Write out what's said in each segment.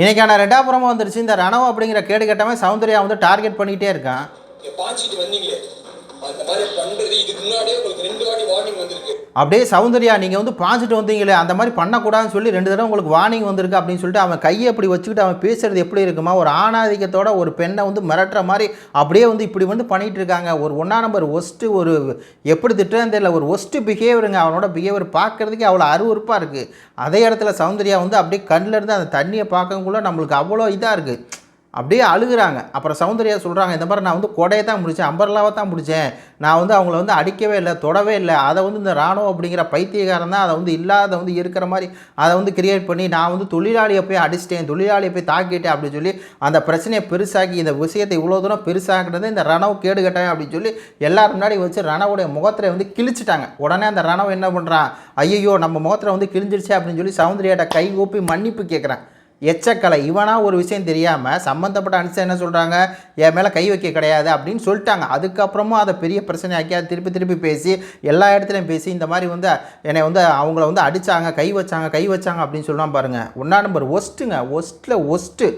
இன்னைக்கான ரெண்டாபுரமும் வந்துருச்சு. இந்த ரணவ் அப்படிங்கிற கேடு கட்டமே சௌந்தர்யா வந்து டார்கெட் பண்ணிக்கிட்டே இருக்கான். பாய்ச்சிட்டு வந்தீங்களே. அந்த மாதிரி பண்ணுறது இதுக்கு முன்னாடியே உங்களுக்கு ரெண்டு வாட்டி வார்னிங் வந்திருக்கு அப்படியே சௌந்தர்யா நீங்கள் வந்து பாஞ்சிட்டு வந்தீங்களே அந்த மாதிரி பண்ணக்கூடாதுன்னு சொல்லி ரெண்டு தடவை உங்களுக்கு வார்னிங் வந்திருக்கு அப்படின்னு சொல்லிட்டு அவன் கையை இப்படி வச்சுக்கிட்டு அவன் பேசுறது எப்படி இருக்குமா? ஒரு ஆணாதிக்கத்தோட ஒரு பெண்ணை வந்து மிரட்டுற மாதிரி அப்படியே வந்து இப்படி வந்து பண்ணிட்டு இருக்காங்க. ஒரு ஒன்றா நம்பர் ஒஸ்ட்டு ஒரு எப்படி திட்டுறதுன்னு தெரியல. ஒரு ஒஸ்ட்டு பிஹேவியருங்க அவனோட பிஹேவியர் பார்க்கறதுக்கே அவ்வளோ அருவருப்பாக இருக்குது அதே இடத்துல சௌந்தர்யா வந்து அப்படியே கண்ணில் இருந்து அந்த தண்ணியை பார்க்கக்குள்ள நம்மளுக்கு அவ்வளோ இதாக இருக்குது அப்படியே அழுகுறாங்க. அப்புறம் சௌந்தர்யா சொல்கிறாங்க இந்த மாதிரி நான் வந்து கொடையை தான் முடித்தேன் அம்பர்லாவை தான் முடித்தேன். நான் வந்து அவங்கள வந்து அடிக்கவே இல்லை தொடவே இல்லை. அதை வந்து இந்த ராணுவம் அப்படிங்கிற பைத்தியக்காரன் தான் அதை வந்து இல்லாத வந்து இருக்கிற மாதிரி அதை வந்து கிரியேட் பண்ணி நான் வந்து தொழிலாளியை போய் அடிச்சிட்டேன் தொழிலாளியை போய் தாக்கிட்டேன் அப்படின்னு சொல்லி அந்த பிரச்சனையை பெருசாக்கி இந்த விஷயத்தை இவ்வளோ தூரம் பெருசாக்குறது இந்த ரணவு கேடு கட்டேன் அப்படின்னு சொல்லி எல்லாரும் முன்னாடி வச்சு ரணவுடைய முகத்தில் வந்து கிழிச்சிட்டாங்க. உடனே அந்த ரணவு என்ன பண்ணுறான் ஐயோ நம்ம முகத்தில் வந்து கிழிஞ்சிருச்சு அப்படின்னு சொல்லி சௌந்தர்யாட்ட கை கூப்பி மன்னிப்பு கேட்குறான் எச்சக்கலை. இவனா ஒரு விஷயம் தெரியாமல் சம்மந்தப்பட்ட அனுசன் என்ன சொல்கிறாங்க என் மேலே கை வைக்க கிடையாது அப்படின்னு சொல்லிட்டாங்க. அதுக்கப்புறமும் அதை பெரிய பிரச்சனையாக்கி அதை திருப்பி திருப்பி பேசி எல்லா இடத்துலையும் பேசி இந்த மாதிரி வந்து என்னை வந்து அவங்கள வந்து அடித்தாங்க கை வச்சாங்க கை வச்சாங்க அப்படின்னு சொல்லலாம் பாருங்கள் ஒன்றா நம்பர் ஒஸ்ட்டுங்க ஒஸ்ட்டில் ஒஸ்ட்டு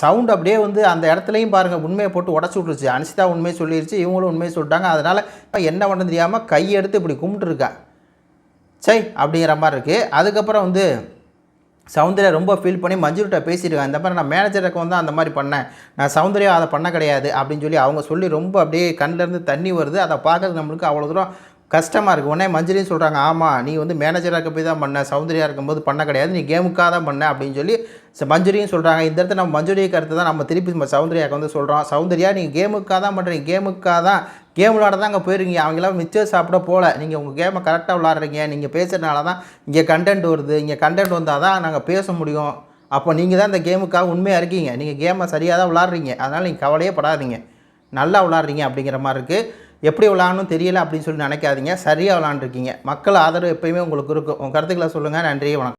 சவுண்ட் அப்படியே வந்து அந்த இடத்துலையும் பாருங்கள் உண்மையை போட்டு உடச்சி விட்ருச்சு அனிஷிதா உண்மையை சொல்லிருச்சு இவங்களும் உண்மையை சொல்லிட்டாங்க. அதனால் என்ன பண்ணுறது தெரியாமல் கையெடுத்து இப்படி கும்பிட்டுருக்கா. சை அப்படிங்கிற மாதிரி இருக்குது அதுக்கப்புறம் வந்து சௌந்தர்யா ரொம்ப ஃபீல் பண்ணி மஞ்சுருட்ட பேசியிருக்காங்க. இந்த மாதிரி நான் மேனேஜருக்கு வந்து அந்த மாதிரி பண்ணேன். நான் சௌந்தர்யா அதை பண்ண கிடையாது அப்படின்னு சொல்லி அவங்க சொல்லி ரொம்ப அப்படியே கண்ணிலேருந்து தண்ணி வருது. அதை பார்க்கறது நம்மளுக்கு அவ்வளோ தூரம் கஷ்டமாக இருக்குது உடனே மஞ்சளியும் சொல்கிறாங்க ஆமாம் நீ வந்து மேனேஜராக இருக்க போய் தான் பண்ண சௌந்தர்யா இருக்கும்போது பண்ண கிடையாது. நீ கேமுக்காக தான் பண்ண அப்படின்னு சொல்லி ச- மஞ்சுரியும் சொல்கிறாங்க இந்த இடத்துல நம்ம மஞ்சுரிய கருத்து தான் நம்ம திருப்பி நம்ம சௌந்தர்யாவுக்கு வந்து சொல்கிறோம் சௌந்தர்யா நீங்கள் கேமுக்காக தான் பண்ணுறீங்க கேமுக்காக தான் கேம் விளாட தான் அங்கே போயிருக்கீங்க. அவங்களாம் மிச்சம் சாப்பிட போகல நீங்கள் உங்கள் கேமை கரெக்டாக விளாட்றீங்க நீங்கள் பேசுறதுனால தான் இங்கே கண்டென்ட் வருது. இங்கே கண்டென்ட் வந்தால் தான் நாங்கள் பேச முடியும். அப்போ நீங்கள் தான் இந்த கேமுக்காக உண்மையாக இருக்கீங்க. நீங்கள் கேமை சரியாக தான் விளாட்றீங்க அதனால் நீங்கள் கவலையே படாதீங்க. நல்லா விளாட்றீங்க அப்படிங்கிற மாதிரி இருக்குது எப்படி விளாடணும் தெரியல அப்படின்னு சொல்லி நினைக்காதீங்க. சரியாக விளாண்டுருக்கீங்க. மக்கள் ஆதரவு எப்பயுமே உங்களுக்கு இருக்கும். உங்கள் கருத்துக்களை சொல்லுங்கள் நன்றி வணக்கம்.